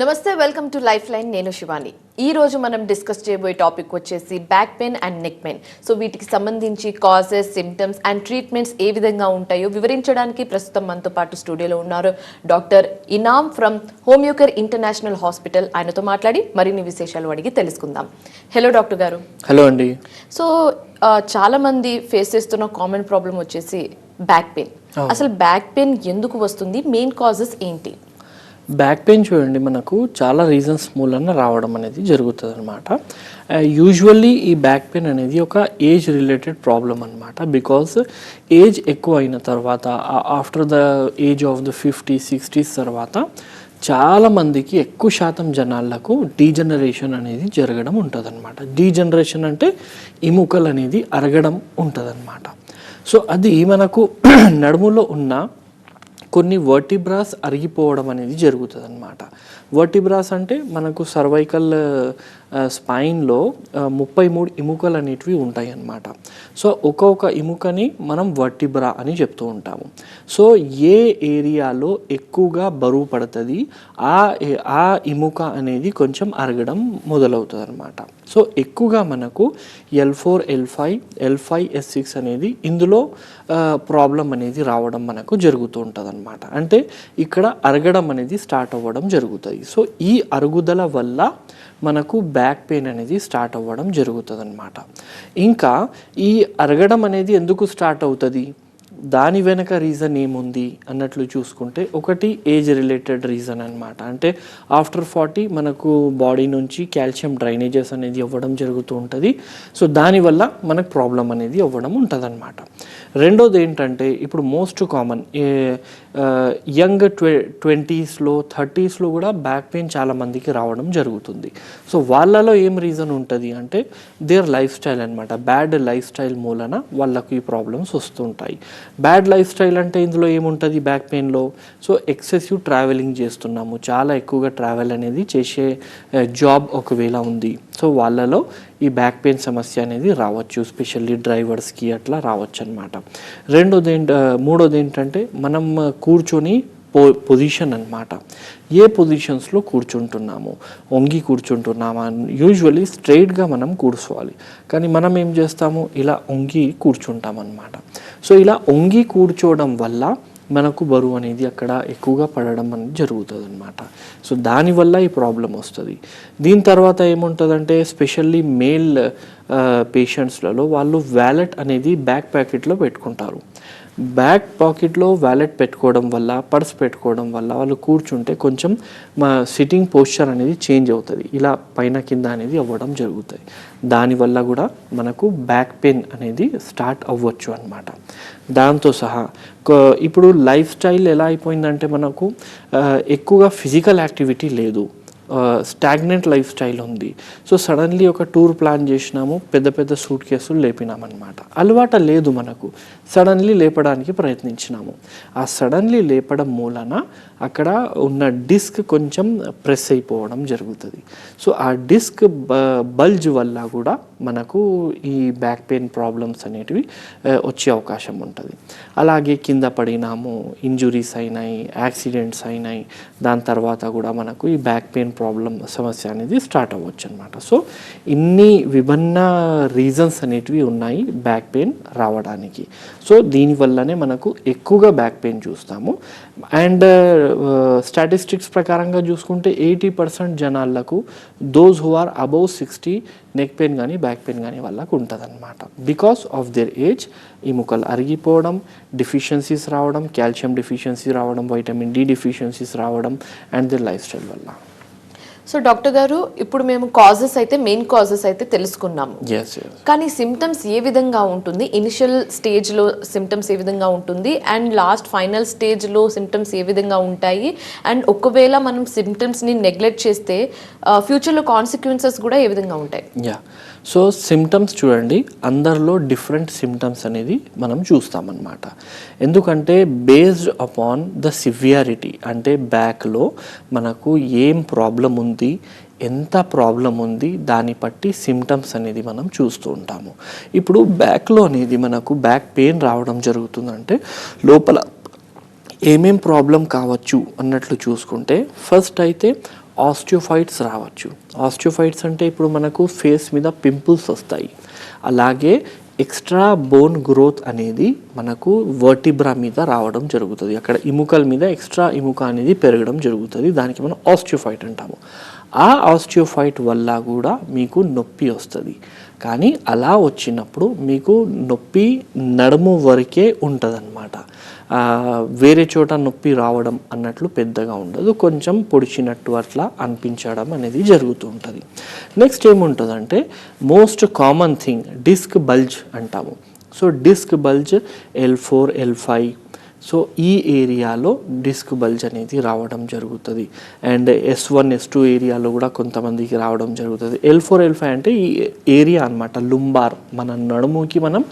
నమస్తే welcome to life line నేను శివాని. ఈ రోజు మనం డిస్కస్ చేయబోయే టాపిక్ వచ్చేసి back pain and neck pain. So వీటికి సంబంధించి కాజెస్ సిమ్టమ్స్ అండ్ ట్రీట్మెంట్స్ ఏ విధంగా ఉంటాయో వివరించడానికి ప్రస్తుతం మనతో పాటు స్టూడియోలో ఉన్నారు doctor Inam from Homeocare International hospital. ఆయనతో మాట్లాడి మరిన్ని విశేషాలు అడిగి తెలుసుకుందాం. Hello doctor garu. హలో అండి. సో చాలా మంది ఫేస్ చేస్తున్న కామన్ ప్రాబ్లం వచ్చేసి బ్యాక్ పెయిన్. అసలు బ్యాక్ పెయిన్ ఎందుకు వస్తుంది? మెయిన్ కాజెస్ ఏంటి? బ్యాక్ పెయిన్ చూడండి మనకు చాలా రీజన్స్ మూలన రావడం అనేది జరుగుతుంది అనమాట యూజువల్లీ uh, ఈ బ్యాక్ పెయిన్ అనేది ఒక ఏజ్ రిలేటెడ్ ప్రాబ్లం అనమాట బికాస్ ఏజ్ ఎక్కువ అయిన తర్వాత after the age of the fifty sixties తర్వాత చాలామందికి ఎక్కువ శాతం జనాలకు డీజనరేషన్ అనేది జరగడం ఉంటుందన్నమాట. డీజనరేషన్ అంటే ఎముకలు అనేది అరగడం ఉంటుందన్నమాట. సో అది మనకు నడుములో ఉన్న కొన్ని వర్టిబ్రాస్ అరిగిపోవడం అనేది జరుగుతుంది అనమాట వర్టిబ్రాస్ అంటే మనకు సర్వైకల్ స్పైన్లో ముప్పై మూడు ఎముకలు అనేటివి ఉంటాయి అన్నమాట సో ఒక్కొక్క ఎముకని మనం వర్టిబ్రా అని చెప్తూ ఉంటాము. సో ఏ ఏరియాలో ఎక్కువగా బరువు పడుతుంది ఆ ఆ ఎముక అనేది కొంచెం అరగడం మొదలవుతుంది అనమాట సో ఎక్కువగా మనకు L four L five L five S six అనేది ఇందులో ప్రాబ్లం అనేది రావడం మనకు జరుగుతూ ఉంటుంది అనమాట అంటే ఇక్కడ అరగడం అనేది స్టార్ట్ అవ్వడం జరుగుతుంది. సో ఈ అరుగుదల వల్ల మనకు బ్యాక్ పెయిన్ అనేది స్టార్ట్ అవ్వడం జరుగుతుంది అనమాట ఇంకా ఈ అరగడం అనేది ఎందుకు స్టార్ట్ అవుతుంది? దాని వెనక రీజన్ ఏముంది? అన్నట్లు చూసుకుంటే ఒకటి ఏజ్ రిలేటెడ్ రీజన్ అనమాట అంటే ఆఫ్టర్ ఫార్టీ మనకు బాడీ నుంచి కాల్షియం డ్రైనేజెస్ అనేది అవ్వడం జరుగుతూ ఉంటుంది. సో దానివల్ల మనకు ప్రాబ్లం అనేది అవ్వడం ఉంటుంది అనమాట రెండోది ఏంటంటే ఇప్పుడు మోస్ట్ కామన్ యంగ్ ట్వె ట్వంటీస్లో థర్టీస్లో కూడా బ్యాక్ పెయిన్ చాలామందికి రావడం జరుగుతుంది. సో వాళ్ళలో ఏం రీజన్ ఉంటుంది అంటే దేర్ లైఫ్ స్టైల్ అనమాట బ్యాడ్ లైఫ్ స్టైల్ మూలన వాళ్ళకు ఈ ప్రాబ్లమ్స్ వస్తుంటాయి. బ్యాడ్ లైఫ్ స్టైల్ అంటే ఇందులో ఏముంటుంది బ్యాక్ పెయిన్లో సో ఎక్సెసివ్ ట్రావెలింగ్ చేస్తున్నాము. చాలా ఎక్కువగా ట్రావెల్ అనేది చేసే జాబ్ ఒకవేళ ఉంది. సో వాళ్ళలో ఈ బ్యాక్ పెయిన్ సమస్య అనేది రావచ్చు స్పెషల్లీ డ్రైవర్స్కి అట్లా రావచ్చు అనమాట రెండోది ఏంట మూడోది ఏంటంటే మనం కూర్చొని పో పొజిషన్ అనమాట ఏ పొజిషన్స్లో కూర్చుంటున్నాము? వంగి కూర్చుంటున్నామా? యూజువల్లీ స్ట్రైట్గా మనం కూర్చోవాలి. కానీ మనం ఏం చేస్తాము? ఇలా వంగి కూర్చుంటామన్నమాట. సో ఇలా వంగి కూర్చోవడం వల్ల మనకు బరువు అనేది అక్కడ ఎక్కువగా పడడం అనేది జరుగుతుంది అనమాట సో దానివల్ల ఈ ప్రాబ్లం వస్తుంది. దీని తర్వాత ఏముంటుందంటే స్పెషల్లీ మేల్ పేషెంట్స్లలో వాళ్ళు వ్యాలెట్ అనేది బ్యాక్ ప్యాకెట్లో పెట్టుకుంటారు. బ్యాక్ పాకెట్లో వ్యాలెట్ పెట్టుకోవడం వల్ల పర్స్ పెట్టుకోవడం వల్ల వాళ్ళు కూర్చుంటే కొంచెం మా సిట్టింగ్ పోస్చర్ అనేది చేంజ్ అవుతుంది. ఇలా పైన కింద అనేది అవ్వడం జరుగుతుంది. దానివల్ల కూడా మనకు బ్యాక్ పెయిన్ అనేది స్టార్ట్ అవ్వచ్చు అనమాట దాంతో సహా ఇప్పుడు లైఫ్ స్టైల్ ఎలా అయిపోయిందంటే మనకు ఎక్కువగా ఫిజికల్ యాక్టివిటీ లేదు. స్టాగ్నెంట్ లైఫ్ స్టైల్ ఉంది. సో సడన్లీ ఒక టూర్ ప్లాన్ చేసినాము పెద్ద పెద్ద సూట్ కేసులు లేపినామన్నమాట. అలవాట లేదు మనకు. సడన్లీ లేపడానికి ప్రయత్నించినాము. ఆ సడన్లీ లేపడం మూలన అక్కడ ఉన్న డిస్క్ కొంచెం ప్రెస్ అయిపోవడం జరుగుతుంది. సో ఆ డిస్క్ బల్జ్ వల్ల కూడా మనకు ఈ బ్యాక్ పెయిన్ ప్రాబ్లమ్స్ అనేటివి వచ్చే అవకాశం ఉంటుంది. అలాగే కింద పడినాము ఇంజురీస్ అయినాయి యాక్సిడెంట్స్ అయినాయి దాని తర్వాత కూడా మనకు ఈ బ్యాక్ పెయిన్ ప్రాబ్లం సమస్య అనేది స్టార్ట్ అవ్వచ్చు అనమాట సో ఇన్ని విభిన్న రీజన్స్ అనేటివి ఉన్నాయి బ్యాక్ పెయిన్ రావడానికి. సో దీనివల్లనే మనకు ఎక్కువగా బ్యాక్ పెయిన్ చూస్తాము. అండ్ స్టాటిస్టిక్స్ ప్రకారంగా చూసుకుంటే ఎయిటీ పర్సెంట్ జనాలకు those who are above sixty neck pain కానీ బ్యాక్ పెయిన్ కానీ వాళ్ళకు ఉంటుంది అనమాట బికాస్ ఆఫ్ దేర్ ఏజ్ ఎముకలు అరిగిపోవడం డిఫిషియన్సీస్ రావడం కాల్షియం డిఫిషియన్సీ రావడం వైటమిన్ డి డిఫిషియన్సీస్ రావడం అండ్ దేర్ లైఫ్ స్టైల్ వల్ల. సో డాక్టర్ గారు ఇప్పుడు మేము కాజెస్ అయితే మెయిన్ కాజెస్ అయితే తెలుసుకున్నాము. కానీ సిమ్టమ్స్ ఏ విధంగా ఉంటుంది? ఇనిషియల్ స్టేజ్లో సిమ్టమ్స్ ఏ విధంగా ఉంటుంది? అండ్ లాస్ట్ ఫైనల్ స్టేజ్లో సిమ్టమ్స్ ఏ విధంగా ఉంటాయి? అండ్ ఒకవేళ మనం సిమ్టమ్స్ని నెగ్లెక్ట్ చేస్తే ఫ్యూచర్లో కాన్సిక్వెన్సెస్ కూడా ఏ విధంగా ఉంటాయి? యా సో సిమ్టమ్స్ చూడండి అందరిలో డిఫరెంట్ సిమ్టమ్స్ అనేది మనం చూస్తామన్నమాట. ఎందుకంటే బేస్డ్ అపాన్ ద సివియారిటీ అంటే బ్యాక్లో మనకు ఏం ప్రాబ్లం ఉంది ఎంత ప్రాబ్లం ఉంది దాన్ని బట్టి సిమ్టమ్స్ అనేది మనం చూస్తూ ఉంటాము. ఇప్పుడు బ్యాక్లో అనేది మనకు బ్యాక్ పెయిన్ రావడం జరుగుతుందంటే లోపల ఏమేం ప్రాబ్లం కావచ్చు అన్నట్లు చూసుకుంటే ఫస్ట్ అయితే ఆస్టియోఫైట్స్ రావచ్చు. ఆస్టియోఫైట్స్ అంటే ఇప్పుడు మనకు ఫేస్ మీద పింపుల్స్ వస్తాయి. అలాగే ఎక్స్ట్రా బోన్ గ్రోత్ అనేది మనకు వర్టిబ్రా మీద రావడం జరుగుతుంది. అక్కడ ఇముకల మీద ఎక్స్ట్రా ఇముక అనేది పెరగడం జరుగుతుంది. దానికి మనం ఆస్టియోఫైట్ అంటాము. ఆ ఆస్టియోఫైట్ వల్ల కూడా మీకు నొప్పి వస్తుంది. కానీ అలా వచ్చినప్పుడు మీకు నొప్పి నడుము వరకే ఉంటుందన్నమాట. వేరే చోట నొప్పి రావడం అన్నట్లు పెద్దగా ఉండదు. కొంచెం పొడిచినట్టు అట్లా అనిపించడం అనేది జరుగుతూ ఉంటుంది. నెక్స్ట్ ఏముంటుందంటే most common thing disc bulge అంటాము. So disc bulge L four L five so ఈ ఏరియాలో డిస్క్ బల్జ్ అనేది రావడం జరుగుతుంది. And S one S two ఏరియాలో కూడా కొంతమందికి రావడం జరుగుతుంది. ఎల్ ఫోర్ ఎల్ ఫైవ్ అంటే ఈ ఏరియా అనమాట లుంబార్ మన నడుముకి మనం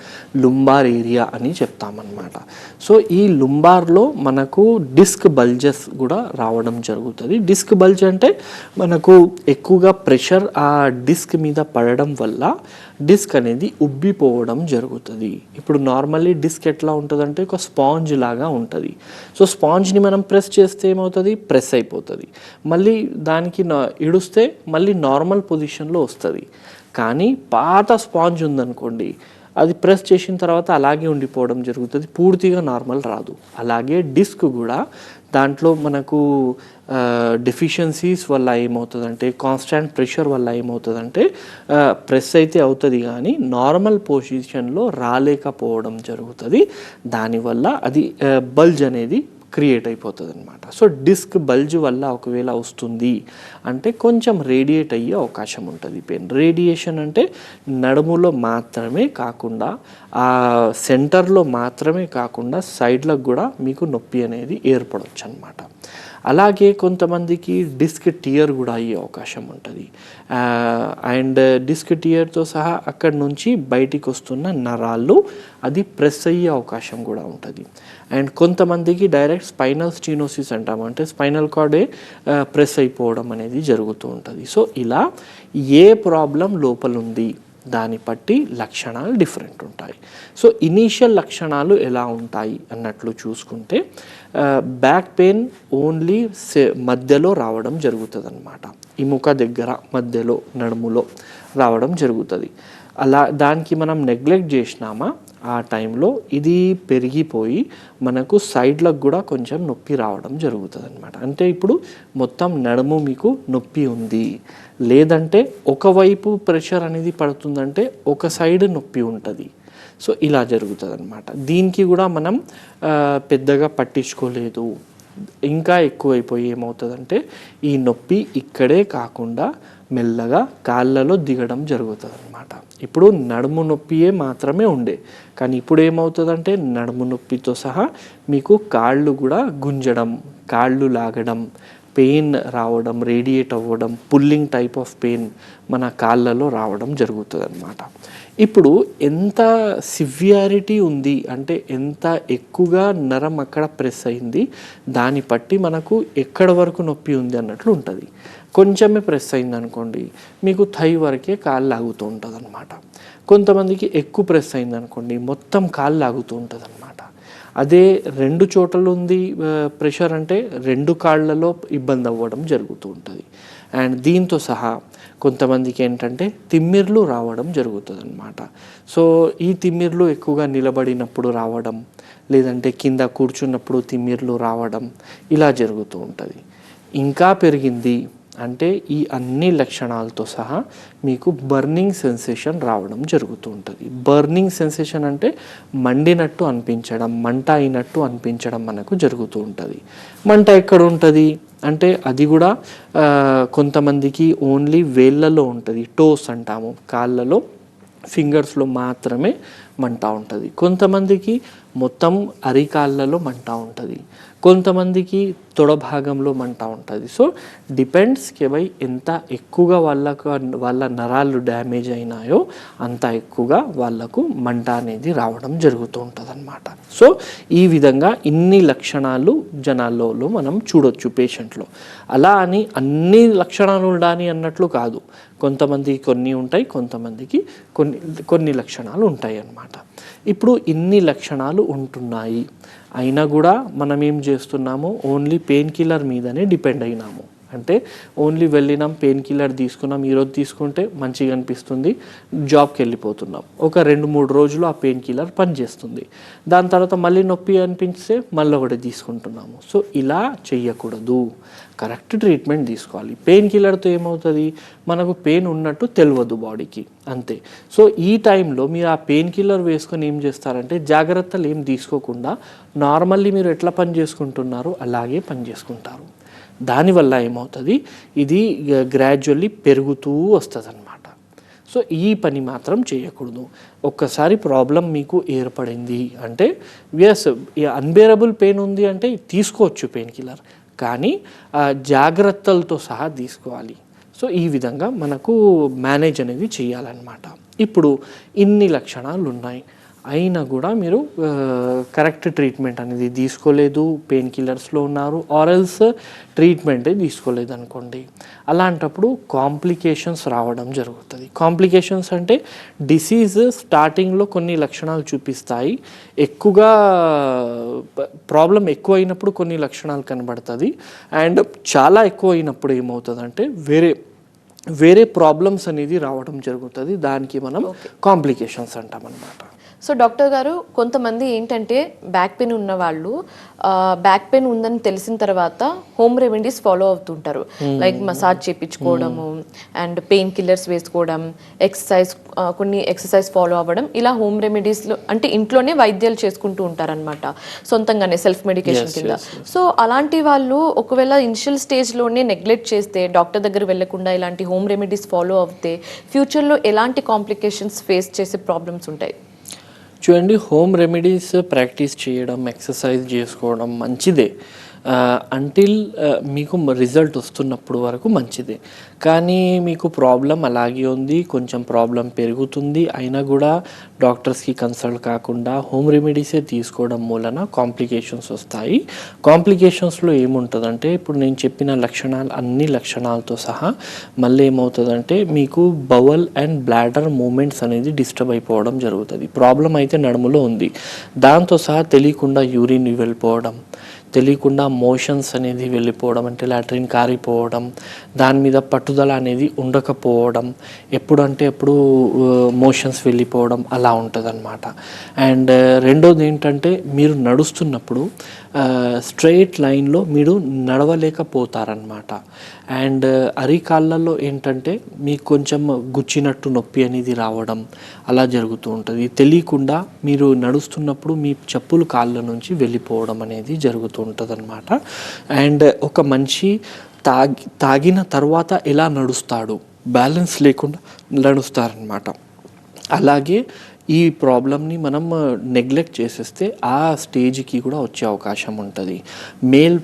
లుంబార్ ఏరియా అని చెప్తామన్నమాట. సో ఈ లుంబార్లో మనకు డిస్క్ బల్జెస్ కూడా రావడం జరుగుతుంది. డిస్క్ బల్జ్ అంటే మనకు ఎక్కువగా ప్రెషర్ ఆ డిస్క్ మీద పడడం వల్ల డిస్క్ అనేది ఉబ్బిపోవడం జరుగుతుంది. ఇప్పుడు నార్మల్లీ డిస్క్ ఎట్లా ఉంటుందంటే ఒక స్పాంజ్ లాగా ఉంటుంది. సో స్పాంజ్ని మనం ప్రెస్ చేస్తే ఏమవుతుంది? ప్రెస్ అయిపోతుంది. మళ్ళీ దానికి నా- ఇడుస్తే మళ్ళీ నార్మల్ పొజిషన్లో వస్తుంది. కానీ పాత స్పాంజ్ ఉందనుకోండి అది ప్రెస్ చేసిన తర్వాత అలాగే ఉండిపోవడం జరుగుతుంది. పూర్తిగా నార్మల్ రాదు. అలాగే డిస్క్ కూడా దాంట్లో మనకు డెఫిషియన్సీస్ వల్ల ఏమవుతుందంటే కాన్స్టాంట్ ప్రెషర్ వల్ల ఏమవుతుందంటే ప్రెస్ అయితే అవుతుంది కానీ నార్మల్ పొజిషన్లో రాలేకపోవడం జరుగుతుంది. దానివల్ల అది బల్జ్ అనేది క్రియేట్ అయిపోతుంది అనమాట సో డిస్క్ బల్జ్ వల్ల ఒకవేళ వస్తుంది అంటే కొంచెం రేడియేట్ అయ్యే అవకాశం ఉంటుంది. పెయిన్ రేడియేషన్ అంటే నడుములో మాత్రమే కాకుండా ఆ సెంటర్లో మాత్రమే కాకుండా సైడ్లకు కూడా మీకు నొప్పి అనేది ఏర్పడవచ్చు అనమాట అలాగే కొంతమందికి డిస్క్ టియర్ కూడా అయ్యే అవకాశం ఉంటుంది. అండ్ డిస్క్ టియర్తో సహా అక్కడి నుంచి బయటికి వస్తున్న నరాలు అది ప్రెస్ అయ్యే అవకాశం కూడా ఉంటుంది. అండ్ కొంతమందికి డైరెక్ట్ స్పైనల్ స్టీనోసిస్ అంటాము. అంటే స్పైనల్ కార్డే ప్రెస్ అయిపోవడం అనేది జరుగుతూ ఉంటుంది. సో ఇలా ఏ ప్రాబ్లం లోపల ఉంది దాన్ని బట్టి లక్షణాలు డిఫరెంట్ ఉంటాయి. సో ఇనీషియల్ లక్షణాలు ఎలా ఉంటాయి అన్నట్లు చూసుకుంటే బ్యాక్ పెయిన్ ఓన్లీ మధ్యలో రావడం జరుగుతుంది అనమాట ఇముక దగ్గర మధ్యలో నడుములో రావడం జరుగుతుంది. అలా దానికి మనం నెగ్లెక్ట్ చేసినామా? ఆ టైంలో ఇది పెరిగిపోయి మనకు సైడ్లకు కూడా కొంచెం నొప్పి రావడం జరుగుతుంది అనమాట అంటే ఇప్పుడు మొత్తం నడుము మీకు నొప్పి ఉంది. లేదంటే ఒకవైపు ప్రెషర్ అనేది పడుతుందంటే ఒక సైడ్ నొప్పి ఉంటుంది. సో ఇలా జరుగుతుంది అనమాట దీనికి కూడా మనం పెద్దగా పట్టించుకోలేదు. ఇంకా ఎక్కువైపోయి ఏమవుతుందంటే ఈ నొప్పి ఇక్కడే కాకుండా మెల్లగా కాళ్ళలో దిగడం జరుగుతుంది అనమాట ఇప్పుడు నడుము నొప్పియే మాత్రమే ఉండే. కానీ ఇప్పుడు ఏమవుతుందంటే నడుము నొప్పితో సహా మీకు కాళ్ళు కూడా గుంజడం కాళ్ళు లాగడం పెయిన్ రావడం రేడియేట్ అవ్వడం పుల్లింగ్ టైప్ ఆఫ్ పెయిన్ మన కాళ్ళలో రావడం జరుగుతుంది అనమాట ఇప్పుడు ఎంత సివియారిటీ ఉంది అంటే ఎంత ఎక్కువగా నరం అక్కడ ప్రెస్ అయింది దాన్ని బట్టి మనకు ఎక్కడ వరకు నొప్పి ఉంది అన్నట్లు ఉంటుంది. కొంచెమే ప్రెస్ అయింది అనుకోండి మీకు థై వరకే కాళ్ళు లాగుతూ ఉంటుంది అనమాట కొంతమందికి ఎక్కువ ప్రెస్ అయింది అనుకోండి మొత్తం కాళ్ళు లాగుతూ ఉంటుంది అనమాట అదే రెండు చోట్ల ఉంది ప్రెషర్ అంటే రెండు కాళ్ళలో ఇబ్బంది అవ్వడం జరుగుతూ ఉంటుంది. అండ్ దీంతో సహా కొంతమందికి ఏంటంటే తిమ్మిర్లు రావడం జరుగుతుంది అనమాట సో ఈ తిమ్మిర్లు ఎక్కువగా నిలబడినప్పుడు రావడం లేదంటే కింద కూర్చున్నప్పుడు తిమ్మిర్లు రావడం ఇలా జరుగుతూ ఉంటుంది. ఇంకా పెరిగింది అంటే ఈ అన్ని లక్షణాలతో సహా మీకు బర్నింగ్ సెన్సేషన్ రావడం జరుగుతూ ఉంటుంది. బర్నింగ్ సెన్సేషన్ అంటే మండినట్టు అనిపించడం మంట అయినట్టు అనిపించడం మనకు జరుగుతూ ఉంటుంది. మంట ఎక్కడ ఉంటుంది? అంటే అది కూడా కొంతమందికి ఓన్లీ వేళ్ళలో ఉంటుంది. టోస్ అంటాము. కాళ్ళలో ఫింగర్స్లో మాత్రమే మంట ఉంటుంది. కొంతమందికి మొత్తం అరికాళ్ళలో మంట ఉంటుంది. కొంతమందికి తొడ భాగంలో మంట ఉంటుంది. సో డిపెండ్స్ కెవై ఎంత ఎక్కువగా వాళ్ళకు వాళ్ళ నరాలు డ్యామేజ్ అయినాయో అంత ఎక్కువగా వాళ్ళకు మంట అనేది రావడం జరుగుతూ ఉంటుంది అనమాట సో ఈ విధంగా ఇన్ని లక్షణాలు జనాల్లో మనం చూడొచ్చు పేషెంట్లో. అలా అని అన్ని లక్షణాలు ఉండాలి అన్నట్లు కాదు. కొంతమందికి కొన్ని ఉంటాయి కొంతమందికి కొన్ని కొన్ని లక్షణాలు ఉంటాయి అన్నమాట ఇప్పుడు ఇన్ని లక్షణాలు ఉంటున్నాయి. అయినా కూడా మనం ఏం చేస్తున్నాము? ఓన్లీ పెయిన్ కిల్లర్ మీదనే డిపెండ్ అయినాము. అంటే ఓన్లీ వెళ్ళినాం పెయిన్ కిల్లర్ తీసుకున్నాం ఈరోజు తీసుకుంటే మంచిగా అనిపిస్తుంది జాబ్కి వెళ్ళిపోతున్నాం. ఒక రెండు మూడు రోజులు ఆ పెయిన్ కిల్లర్ పనిచేస్తుంది దాని తర్వాత మళ్ళీ నొప్పి అనిపిస్తే మళ్ళీ ఒకటి తీసుకుంటున్నాము. సో ఇలా చెయ్యకూడదు. కరెక్ట్ ట్రీట్మెంట్ తీసుకోవాలి. పెయిన్ కిల్లర్తో ఏమవుతుంది? మనకు పెయిన్ ఉన్నట్టు తెలియదు బాడీకి. అంతే. సో ఈ టైంలో మీరు ఆ పెయిన్ కిల్లర్ వేసుకొని ఏం చేస్తారంటే జాగ్రత్తలు ఏం తీసుకోకుండా నార్మల్లీ మీరు ఎట్లా పని చేసుకుంటున్నారో అలాగే పని చేసుకుంటారు. దానివల్ల ఏమవుతుంది? ఇది గ్రాడ్యువల్లీ పెరుగుతూ వస్తుంది అనమాట సో ఈ పని మాత్రం చేయకూడదు. ఒక్కసారి ప్రాబ్లం మీకు ఏర్పడింది అంటే ఎస్ అన్బేరబుల్ పెయిన్ ఉంది అంటే తీసుకోవచ్చు పెయిన్ కిల్లర్. కానీ జాగ్రత్తలతో సహా తీసుకోవాలి. సో ఈ విధంగా మనకు మేనేజ్ అనేది చేయాలన్నమాట. ఇప్పుడు ఇన్ని లక్షణాలు ఉన్నాయి అయినా కూడా మీరు కరెక్ట్ ట్రీట్మెంట్ అనేది తీసుకోలేదు పెయిన్ కిల్లర్స్లో ఉన్నారు ఆరల్స్ ట్రీట్మెంటే తీసుకోలేదు అనుకోండి అలాంటప్పుడు కాంప్లికేషన్స్ రావడం జరుగుతుంది. కాంప్లికేషన్స్ అంటే డిసీజ్ స్టార్టింగ్లో కొన్ని లక్షణాలు చూపిస్తాయి. ఎక్కువగా ప్రాబ్లం ఎక్కువ అయినప్పుడు కొన్ని లక్షణాలు కనబడుతుంది. అండ్ చాలా ఎక్కువ అయినప్పుడు ఏమవుతుందంటే వేరే వేరే ప్రాబ్లమ్స్ అనేది రావడం జరుగుతుంది. దానికి మనం కాంప్లికేషన్స్ అంటాం అనమాట సో డాక్టర్ గారు కొంతమంది ఏంటంటే బ్యాక్ పెయిన్ ఉన్న వాళ్ళు బ్యాక్ పెయిన్ ఉందని తెలిసిన తర్వాత హోమ్ రెమెడీస్ ఫాలో అవుతుంటారు. లైక్ మసాజ్ చేయించుకోవడము అండ్ పెయిన్ కిల్లర్స్ వేసుకోవడం ఎక్సర్సైజ్ కొన్ని ఎక్సర్సైజ్ ఫాలో అవ్వడం ఇలా హోమ్ రెమెడీస్లో అంటే ఇంట్లోనే వైద్యాలు చేసుకుంటూ ఉంటారనమాట సొంతంగానే సెల్ఫ్ మెడికేషన్ కింద. సో అలాంటి వాళ్ళు ఒకవేళ ఇనిషియల్ స్టేజ్లోనే నెగ్లెక్ట్ చేస్తే డాక్టర్ దగ్గర వెళ్ళకుండా ఇలాంటి హోమ్ రెమెడీస్ ఫాలో అవుతే ఫ్యూచర్లో ఎలాంటి కాంప్లికేషన్స్ ఫేస్ చేసే ప్రాబ్లమ్స్ ఉంటాయి? చూడండి హోమ్ రెమెడీస్ ప్రాక్టీస్ చేయడం ఎక్సర్సైజ్ చేసుకోవడం మంచిదే. అంటిల్ మీకు రిజల్ట్ వస్తున్నప్పుడు వరకు మంచిదే. కానీ మీకు ప్రాబ్లం అలాగే ఉంది కొంచెం ప్రాబ్లం పెరుగుతుంది అయినా కూడా డాక్టర్స్కి కన్సల్ట్ కాకుండా హోమ్ రెమెడీసే తీసుకోవడం మూలన కాంప్లికేషన్స్ వస్తాయి. కాంప్లికేషన్స్లో ఏముంటుందంటే ఇప్పుడు నేను చెప్పిన లక్షణాలు అన్ని లక్షణాలతో సహా మళ్ళీ ఏమవుతుందంటే మీకు బవల్ అండ్ బ్లాడర్ మూమెంట్స్ అనేది డిస్టర్బ్ అయిపోవడం జరుగుతుంది. ప్రాబ్లం అయితే నడుములో ఉంది. దాంతో సహా తెలియకుండా యూరిన్ వెళ్ళిపోవడం తెలియకుండా మోషన్స్ అనేది వెళ్ళిపోవడం అంటే లాట్రిన్ కారిపోవడం దాని మీద పట్టుదల అనేది ఉండకపోవడం ఎప్పుడంటే ఎప్పుడు మోషన్స్ వెళ్ళిపోవడం అలా ఉంటుంది అనమాట అండ్ రెండోది ఏంటంటే మీరు నడుస్తున్నప్పుడు స్ట్రైట్ లైన్లో మీరు నడవలేకపోతారనమాట అండ్ అరికాళ్ళల్లో ఏంటంటే మీకు కొంచెం గుచ్చినట్టు నొప్పి అనేది రావడం అలా జరుగుతూ ఉంటుంది. తెలియకుండా మీరు నడుస్తున్నప్పుడు మీ చెప్పులు కాళ్ళ నుంచి వెళ్ళిపోవడం అనేది జరుగుతూ ఉంటుంది అనమాట అండ్ ఒక మనిషి తాగి తాగిన తర్వాత ఎలా నడుస్తాడు? బ్యాలెన్స్ లేకుండా నడుస్తారనమాట అలాగే ఈ ప్రాబ్లమ్ని మనం నెగ్లెక్ట్ చేసేస్తే ఆ స్టేజ్కి కూడా వచ్చే అవకాశం ఉంటుంది. మేల్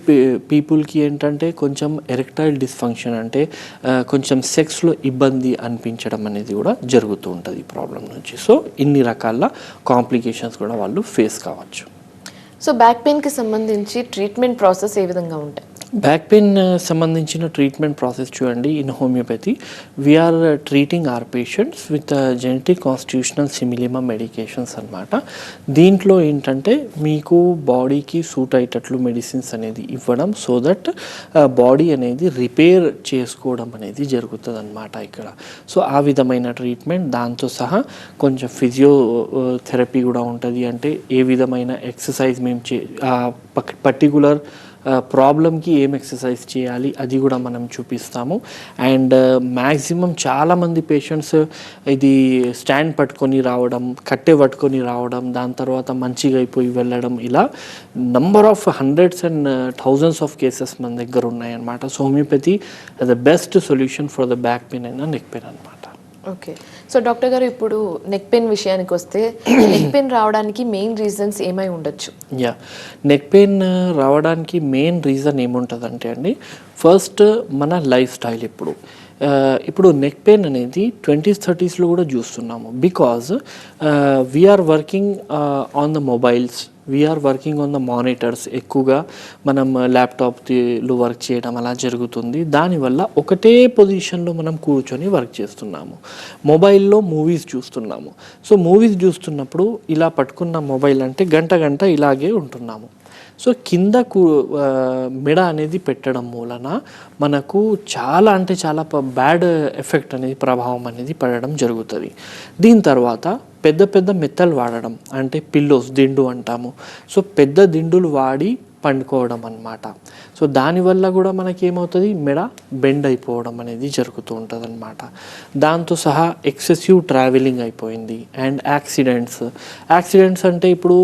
పీపుల్కి ఏంటంటే కొంచెం ఎరెక్టైల్ డిస్ఫంక్షన్ అంటే కొంచెం సెక్స్లో ఇబ్బంది అనిపించడం అనేది కూడా జరుగుతూ ఉంటుంది ఈ ప్రాబ్లం నుంచి. సో ఇన్ని రకాల కాంప్లికేషన్స్ కూడా వాళ్ళు ఫేస్ కావచ్చు. సో బ్యాక్ పెయిన్కి సంబంధించి ట్రీట్మెంట్ ప్రాసెస్ ఏ విధంగా ఉంటాయి? బ్యాక్ పెయిన్ సంబంధించిన ట్రీట్మెంట్ ప్రాసెస్ చూడండి in homeopathy. We are treating our patients with genetic constitutional simillimum medications అనమాట దీంట్లో ఏంటంటే మీకు బాడీకి సూట్ అయ్యేటట్లు మెడిసిన్స్ అనేది ఇవ్వడం సో దట్ బాడీ అనేది రిపేర్ చేసుకోవడం అనేది జరుగుతుంది అనమాట ఇక్కడ. సో ఆ విధమైన ట్రీట్మెంట్ దాంతో సహా కొంచెం ఫిజియోథెరపీ కూడా ఉంటుంది. అంటే ఏ విధమైన ఎక్సర్సైజ్ మేము చే పర్టికులర్ ప్రాబ్లంకి ఏం ఎక్సర్సైజ్ చేయాలి అది కూడా మనం చూపిస్తాము. అండ్ మ్యాక్సిమం చాలామంది పేషెంట్స్ ఇది స్టాండ్ పట్టుకొని రావడం కట్టె పట్టుకొని రావడం దాని తర్వాత మంచిగా అయిపోయి వెళ్ళడం ఇలా number of hundreds and thousands of cases మన దగ్గర ఉన్నాయన్నమాట. So homeopathy the best solution for the back pain అయినా నెక్ పెయిన్ అనమాట ఓకే. సో డాక్టర్ గారు ఇప్పుడు నెక్ పెయిన్ విషయానికి వస్తే నెక్ పెయిన్ రావడానికి మెయిన్ రీజన్స్ ఏమై ఉండొచ్చు? యా. నెక్ పెయిన్ రావడానికి మెయిన్ రీజన్ ఏముంటుందంటే అండి ఫస్ట్ మన లైఫ్ స్టైల్ ఇప్పుడు. ఇప్పుడు నెక్ పెయిన్ అనేది ట్వంటీస్ థర్టీస్లో కూడా చూస్తున్నాము. Because we are working on the mobiles we're working on the monitors ఎక్కువగా. మనం ల్యాప్టాప్లో వర్క్ చేయడం అలా జరుగుతుంది. దానివల్ల ఒకటే పొజిషన్లో మనం కూర్చొని వర్క్ చేస్తున్నాము. మొబైల్లో మూవీస్ చూస్తున్నాము. సో మూవీస్ చూస్తున్నప్పుడు ఇలా పట్టుకున్న మొబైల్ అంటే గంట గంట ఇలాగే ఉంటున్నాము. సో కింద మెడ అనేది పెట్టడం మూలన మనకు చాలా అంటే చాలా బ్యాడ్ ఎఫెక్ట్ అనేది ప్రభావం అనేది పడడం జరుగుతుంది. దీని తర్వాత పెద్ద పెద్ద మెత్తలు వాడడం అంటే పిల్లోస్ దిండు అంటాము. సో పెద్ద దిండులు వాడి పండుకోవడం అన్నమాట. సో దానివల్ల కూడా మనకి ఏమవుతుంది? మెడ బెండ్ అయిపోవడం అనేది జరుగుతూ ఉంటుంది అనమాట దాంతో సహా ఎక్సెసివ్ ట్రావెలింగ్ అయిపోయింది అండ్ యాక్సిడెంట్స్. యాక్సిడెంట్స్ అంటే ఇప్పుడు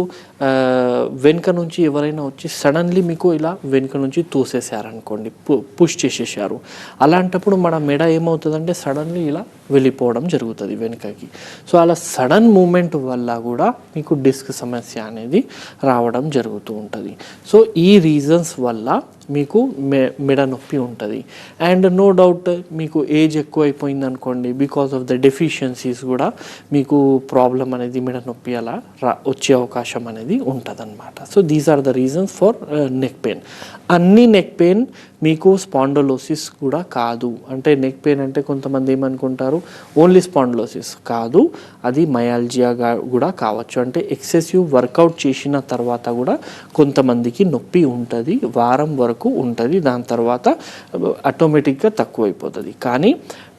వెనుక నుంచి ఎవరైనా వచ్చి సడన్లీ మీకు ఇలా వెనుక నుంచి తోసేసారనుకోండి పు పుష్ చేసేసారు అలాంటప్పుడు మన మెడ ఏమవుతుందంటే సడన్లీ ఇలా వెళ్ళిపోవడం జరుగుతుంది వెనుకకి. సో అలా సడన్ మూమెంట్ వల్ల కూడా మీకు డిస్క్ సమస్య అనేది రావడం జరుగుతూ ఉంటుంది. సో ఈ రీజన్స్ వల్ల మీకు మె మెడ నొప్పి ఉంటుంది. అండ్ నో డౌట్ మీకు ఏజ్ ఎక్కువైపోయింది అనుకోండి బికాస్ ఆఫ్ ద డెఫిషియన్సీస్ కూడా మీకు ప్రాబ్లం అనేది మెడ నొప్పి అలా రా వచ్చే అవకాశం అనేది ఉంటుంది అనమాట so these are the reasons for neck pain అన్ని నెక్ పెయిన్ మీకు స్పాండోలోసిస్ కూడా కాదు. అంటే నెక్ పెయిన్ అంటే కొంతమంది ఏమనుకుంటారు? ఓన్లీ స్పాండలోసిస్ కాదు. అది మయాల్జియాగా కూడా కావచ్చు. అంటే ఎక్సెసివ్ వర్కౌట్ చేసిన తర్వాత కూడా కొంతమందికి నొప్పి ఉంటుంది. వారం వరకు ఉంటుంది. దాని తర్వాత ఆటోమేటిక్గా తక్కువైపోతుంది. కానీ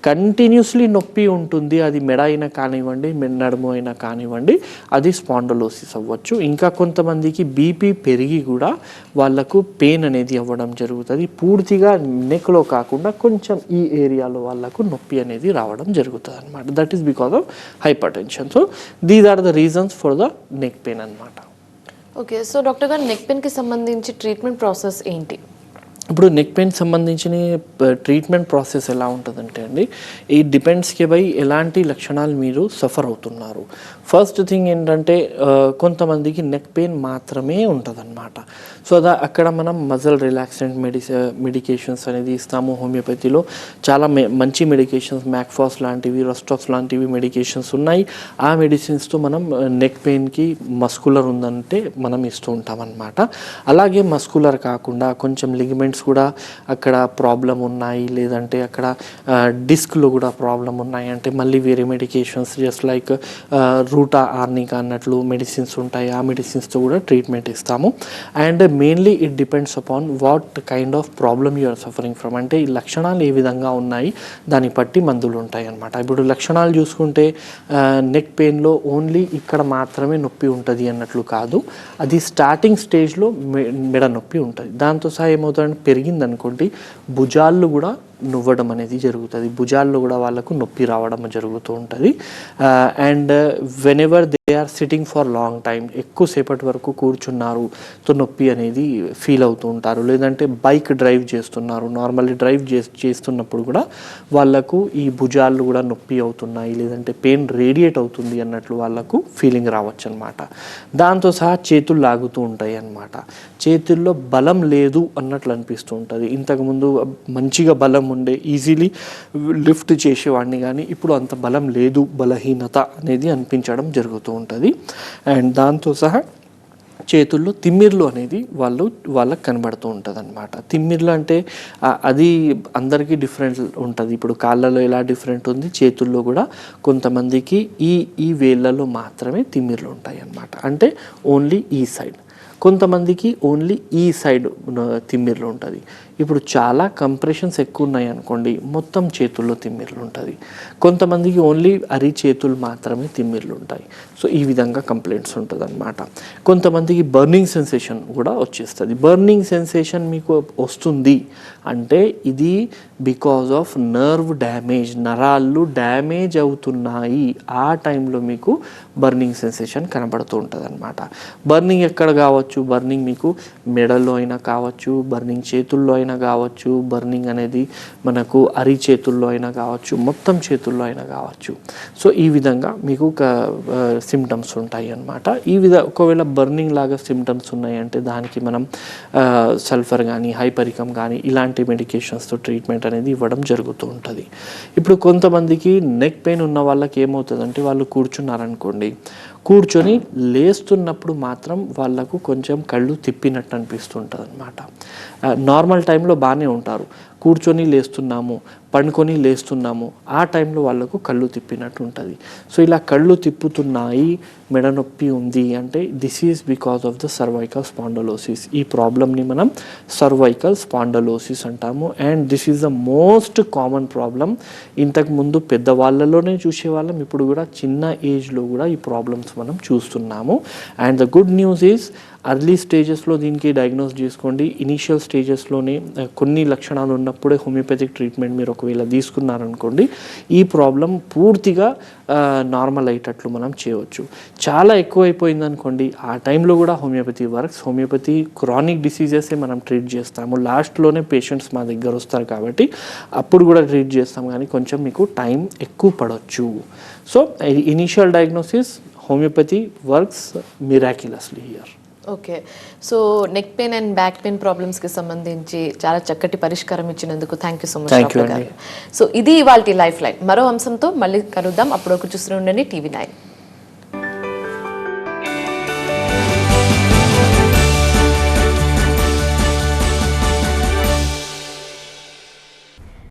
కంటిన్యూస్లీ నొప్పి ఉంటుంది అది మెడ అయినా కానివ్వండి నడుము అయినా కానివ్వండి అది స్పాండలోసిస్ అవ్వచ్చు. ఇంకా కొంతమందికి బీపీ పెరిగి కూడా వాళ్ళకు పెయిన్ అనేది అవ్వడం జరుగుతుంది. పూర్తిగా నెక్లో కాకుండా కొంచెం ఈ ఏరియాలో వాళ్ళకు నొప్పి అనేది రావడం జరుగుతుంది అనమాట that is because of hypertension so these are the reasons for the neck pain అనమాట ఓకే సో డాక్టర్ గారు నెక్ పెయిన్కి సంబంధించి ట్రీట్మెంట్ ప్రాసెస్ ఏంటి? ఇప్పుడు నెక్ పెయిన్ సంబంధించిన ట్రీట్మెంట్ ప్రాసెస్ ఎలా ఉంటుందంటే అండి ఈ డిపెండ్స్కి బై ఎలాంటి లక్షణాలు మీరు సఫర్ అవుతున్నారు? ఫస్ట్ థింగ్ ఏంటంటే కొంతమందికి నెక్ పెయిన్ మాత్రమే ఉంటుందన్నమాట. సో అదా అక్కడ మనం మజల్ రిలాక్సెంట్ మెడిసి మెడికేషన్స్ అనేది ఇస్తాము హోమియోపతిలో చాలా మె మంచి మెడికేషన్స్ మ్యాక్ఫాస్ లాంటివి రస్టాక్స్ లాంటివి మెడికేషన్స్ ఉన్నాయి. ఆ మెడిసిన్స్తో మనం నెక్ పెయిన్కి మస్కులర్ ఉందంటే మనం ఇస్తూ ఉంటామన్నమాట. అలాగే మస్కులర్ కాకుండా కొంచెం లిగమెంట్స్ కూడా అక్కడ ప్రాబ్లం ఉన్నాయి. లేదంటే అక్కడ డిస్క్లో కూడా ప్రాబ్లం ఉన్నాయి. అంటే మళ్ళీ వేరే medications just like ruta arnica అన్నట్లు మెడిసిన్స్ ఉంటాయి. ఆ మెడిసిన్స్తో కూడా ట్రీట్మెంట్ ఇస్తాము. And mainly it depends upon what kind of problem you are suffering from అంటే ఈ లక్షణాలు ఏ విధంగా ఉన్నాయి దాన్ని బట్టి మందులు ఉంటాయి అన్నమాట. ఇప్పుడు లక్షణాలు చూసుకుంటే నెక్ పెయిన్లో ఓన్లీ ఇక్కడ మాత్రమే నొప్పి ఉంటుంది అన్నట్లు కాదు. అది స్టార్టింగ్ స్టేజ్లో మెడ నొప్పి ఉంటుంది. దాంతో సహా ఏమవుతుందంటే పెరిగిందనుకోండి భుజాలు కూడా నువ్వడం అనేది జరుగుతుంది. భుజాల్లో కూడా వాళ్ళకు నొప్పి రావడం జరుగుతూ ఉంటుంది. And whenever they are sitting for long time ఎక్కువసేపటి వరకు కూర్చున్నారు. సో నొప్పి అనేది ఫీల్ అవుతూ ఉంటారు. లేదంటే బైక్ డ్రైవ్ చేస్తున్నారు. నార్మల్లీ డ్రైవ్ చేస్తున్నప్పుడు కూడా వాళ్ళకు ఈ భుజాలు కూడా నొప్పి అవుతున్నాయి. లేదంటే పెయిన్ రేడియేట్ అవుతుంది అన్నట్లు వాళ్ళకు ఫీలింగ్ రావచ్చు అనమాట దాంతో సహా చేతులు లాగుతూ ఉంటాయి అన్నమాట చేతుల్లో బలం లేదు అన్నట్లు అనిపిస్తూ ఉంటుంది. ఇంతకుముందు మంచిగా బలం ఉండే ఈజీలీ లిఫ్ట్ చేసేవాడిని కానీ ఇప్పుడు అంత బలం లేదు బలహీనత అనేది అనిపించడం జరుగుతూ ఉంటుంది. అండ్ దాంతో సహా చేతుల్లో తిమ్మిర్లు అనేది వాళ్ళు వాళ్ళకి కనబడుతూ ఉంటుంది అనమాట తిమ్మిర్లు అంటే అది అందరికీ డిఫరెంట్ ఉంటుంది. ఇప్పుడు కాళ్ళలో ఎలా డిఫరెంట్ ఉంది? చేతుల్లో కూడా కొంతమందికి ఈ ఈ వేళ్ళలో మాత్రమే తిమ్మిర్లు ఉంటాయి అన్నమాట అంటే ఓన్లీ ఈ సైడ్ కొంతమందికి ఓన్లీ ఈ సైడ్ తిమ్మిర్లు ఉంటుంది. ఇప్పుడు చాలా కంప్రెషన్స్ ఎక్కువ ఉన్నాయి అనుకోండి మొత్తం చేతుల్లో తిమ్మిర్లు ఉంటుంది కొంతమందికి ఓన్లీ అరి చేతులు మాత్రమే తిమ్మిర్లు ఉంటాయి సో ఈ విధంగా కంప్లైంట్స్ ఉంటుంది అనమాట కొంతమందికి బర్నింగ్ సెన్సేషన్ కూడా వచ్చేస్తుంది. బర్నింగ్ సెన్సేషన్ మీకు వస్తుంది అంటే ఇది బికాజ్ ఆఫ్ నర్వ్ డ్యామేజ్ నరాళ్ళు డ్యామేజ్ అవుతున్నాయి. ఆ టైంలో మీకు బర్నింగ్ సెన్సేషన్ కనబడుతూ ఉంటుంది అనమాట బర్నింగ్ ఎక్కడ కావచ్చు? బర్నింగ్ మీకు మెడలో అయినా కావచ్చు బర్నింగ్ చేతుల్లో అయినా కావచ్చు బర్నింగ్ అనేది మనకు అరి చేతుల్లో అయినా కావచ్చు మొత్తం చేతుల్లో అయినా కావచ్చు. సో ఈ విధంగా మీకు ఒక సిమ్టమ్స్ ఉంటాయి అన్నమాట. ఈ విధ ఒకవేళ బర్నింగ్ లాగా సిమ్టమ్స్ ఉన్నాయంటే దానికి మనం సల్ఫర్ కానీ హైపరికం కానీ ఇలాంటి మెడికేషన్స్తో ట్రీట్మెంట్ అనేది ఇవ్వడం జరుగుతూ ఉంటుంది. ఇప్పుడు కొంతమందికి నెక్ పెయిన్ ఉన్న వాళ్ళకి ఏమవుతుందంటే వాళ్ళు కూర్చున్నారనుకోండి కూర్చొని లేస్తున్నప్పుడు మాత్రం వాళ్ళకు కొంచెం కళ్ళు తిప్పినట్టు అనిపిస్తుంటుంది అనమాట నార్మల్ టైంలో బాగానే ఉంటారు. కూర్చొని లేస్తున్నాము పండుకొని లేస్తున్నాము ఆ టైంలో వాళ్ళకు కళ్ళు తిప్పినట్టు ఉంటుంది. సో ఇలా కళ్ళు తిప్పుతున్నాయి మెడనొప్పి ఉంది అంటే this is because of the cervical spondylosis ఈ ప్రాబ్లమ్ని మనం సర్వైకల్ స్పాండలోసిస్ అంటాము. And this is the most common problem ఇంతకుముందు పెద్దవాళ్ళలోనే చూసేవాళ్ళం ఇప్పుడు కూడా చిన్న ఏజ్లో కూడా ఈ ప్రాబ్లమ్స్ మనం చూస్తున్నాము. And the good news is early స్టేజెస్లో దీనికి డయాగ్నోస్ చేసుకోండి. ఇనీషియల్ స్టేజెస్లోనే కొన్ని లక్షణాలు ఉన్నప్పుడే హోమియోపతిక్ ట్రీట్మెంట్ మీరు ఒకవేళ తీసుకున్నారనుకోండి ఈ ప్రాబ్లం పూర్తిగా నార్మల్ అయ్యేటట్లు మనం చేయవచ్చు. చాలా ఎక్కువైపోయింది అనుకోండి ఆ టైంలో కూడా హోమియోపతి వర్క్స్ హోమియోపతి క్రానిక్ డిసీజెసే మనం ట్రీట్ చేస్తాము. లాస్ట్లోనే పేషెంట్స్ మా దగ్గర వస్తారు కాబట్టి అప్పుడు కూడా ట్రీట్ చేస్తాం కానీ కొంచెం మీకు టైం ఎక్కువ పడవచ్చు so initial diagnosis homeopathy works miraculously here okay. So neck pain and back pain ప్రాబ్లమ్స్కి సంబంధించి చాలా చక్కటి పరిష్కారం ఇచ్చినందుకు thank you so much doctor గారు. సో ఇది ఇవాళ లైఫ్ లైన్ మరో అంశంతో మళ్ళీ కలుద్దాం. అప్పుడు ఒక చూస్తూ ఉండండి టీవీ నైన్.